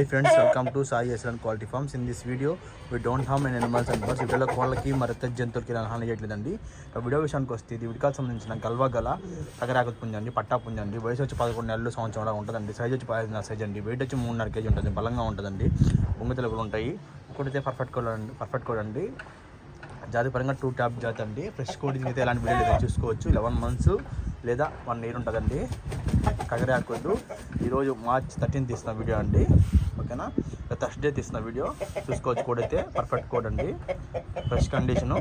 Hey friends, welcome to Sai Yasran Quality Farms. In this video, we don't harm any animals and birds. వీటిలో కోళ్ళకి మరి ఇతర జంతువులకి హాని చేయట్లేదండి. వీడియో విషయానికి వస్తే ఇది విడికాలకు సంబంధించిన గల్వా గల తగరాకు పుంజండి పట్టా పుంజండి. వయసు వచ్చి పదకొండు నెలలు సంవత్సరం అలా ఉంటుందండి. సైజ్ వచ్చి పదిహేను సైజ్ అండి. వెయిట్ వచ్చి మూడున్నర కేజీ ఉంటుంది. బలంగా ఉంటుందండి. బొంగుతలు కూడా ఉంటాయి. ఇంకోటి పర్ఫెక్ట్ కోడ్ అండి. పర్ఫెక్ట్ కోడ్ అండి. జాతి పరంగా టూ ట్యాప్ జాతి అండి. ఫ్రెష్ కోడి అయితే ఎలాంటి వీడియో చూసుకోవచ్చు. లెవెన్ మంత్స్ లేదా వన్ ఇయర్ ఉంటుందండి. కగరాకొద్దు ఈరోజు మార్చ్ థర్టీన్ తీసిన వీడియో అండి. ఓకేనా? థర్స్డే తీసిన వీడియో. చూసుకోవచ్చు కోడ్ అయితే. పర్ఫెక్ట్ కోడ్ అండి. Fresh condition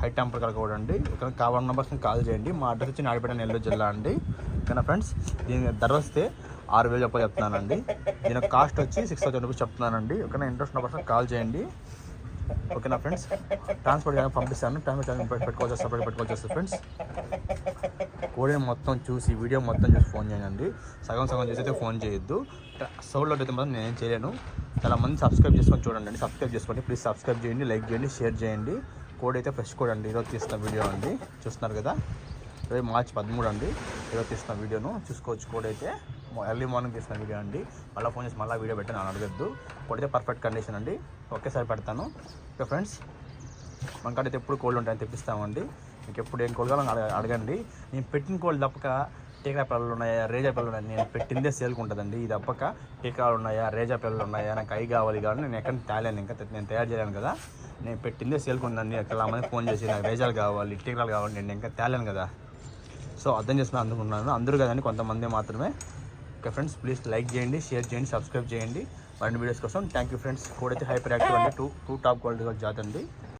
high temper code అండి. ఇక్కడ కావాలన్న నెంబర్స్ని కాల్ చేయండి. మా అడ్రస్ వచ్చి నాడిపేట నెల్లూరు జిల్లా అండి. ఓకేనా ఫ్రెండ్స్ దీని ధర వస్తే ఆరు వేలు చెప్పాలి చెప్తున్నానండి. దీని కాస్ట్ వచ్చి సిక్స్ థౌసండ్ రూపీస్ చెప్తున్నానండి. ఓకేనా? ఇంట్రెస్ట్ ఉన్న పర్సన్ కాల్ చేయండి. ఓకేనా ఫ్రెండ్స్? ట్రాన్స్పోర్ట్ కానీ పంపిస్తాను. ట్రాన్స్పోర్ట్ పెట్టుకోవచ్చు సపరేట్ పెట్టుకోవచ్చు ఫ్రెండ్స్. కోడిని మొత్తం చూసి వీడియో మొత్తం చూసి ఫోన్ చేయండి. సగం సగం చేసి అయితే ఫోన్ చేయొద్దు. సౌండ్లో అయితే మాత్రం నేనేం చేయలేను. చాలా మంది సబ్స్క్రైబ్ చేసుకొని చూడండి సబ్స్క్రైబ్ చేసుకోండి. ప్లీజ్ సబ్స్క్రైబ్ చేయండి లైక్ చేయండి షేర్ చేయండి. కోడ్ అయితే ఫ్రెష్ కోడ్ అండి. ఈరోజు తీసిన వీడియో అండి. చూస్తున్నారు కదా? రేపు మార్చ్ పదమూడు అండి. ఈరోజు తీసిన వీడియోను చూసుకోవచ్చు కోడ్ అయితే. ఎర్లీ మార్నింగ్ తీసిన వీడియో అండి. మళ్ళీ ఫోన్ చేసి మళ్ళీ వీడియో పెట్టాను అడగద్దు. కొడితే పర్ఫెక్ట్ కండిషన్ అండి. ఒకేసారి పెడతాను. ఓకే ఫ్రెండ్స్ మనకైతే ఎప్పుడు కోల్డ్ ఉంటాయని తెప్పిస్తామండి. మీకు ఎప్పుడు ఏం కోల్డ్ కావాలో అడగండి. నేను పెట్టిన కోల్డ్ తప్పక టీకా పిల్లలు ఉన్నాయా రేజా పిల్లలు ఉన్నాయి? నేను పెట్టిందే సేల్కి ఉంటుందండి. ఇది తప్పక టీకాలు ఉన్నాయా రేజా పిల్లలు ఉన్నాయా? నాకు అవి కావాలి కానీ నేను ఎక్కడ తేలేను ఇంకా నేను తయారు చేయలేను కదా. నేను పెట్టిందే సేల్కి ఉందండి. అక్కడ మంది ఫోన్ చేసి నాకు రేజాలు కావాలి టీకాలు కావాలి నేను ఇంకా తేలేను కదా. సో అర్థం చేసుకుని అందుకున్నాను. అందరూ కదండి కొంతమంది మాత్రమే. ఓకే ఫ్రెండ్స్ ప్లీజ్ లైక్ చేయండి షేర్ చేయండి సబ్స్క్రైబ్ చేయండి. మరిన్ని వీడియోస్ కోసం థ్యాంక్ యూ ఫ్రెండ్స్ కోడ్ అయితే హైపర్ యాక్టివ్ అండి టూ టూ టాప్ క్వాలిటీ జాతండి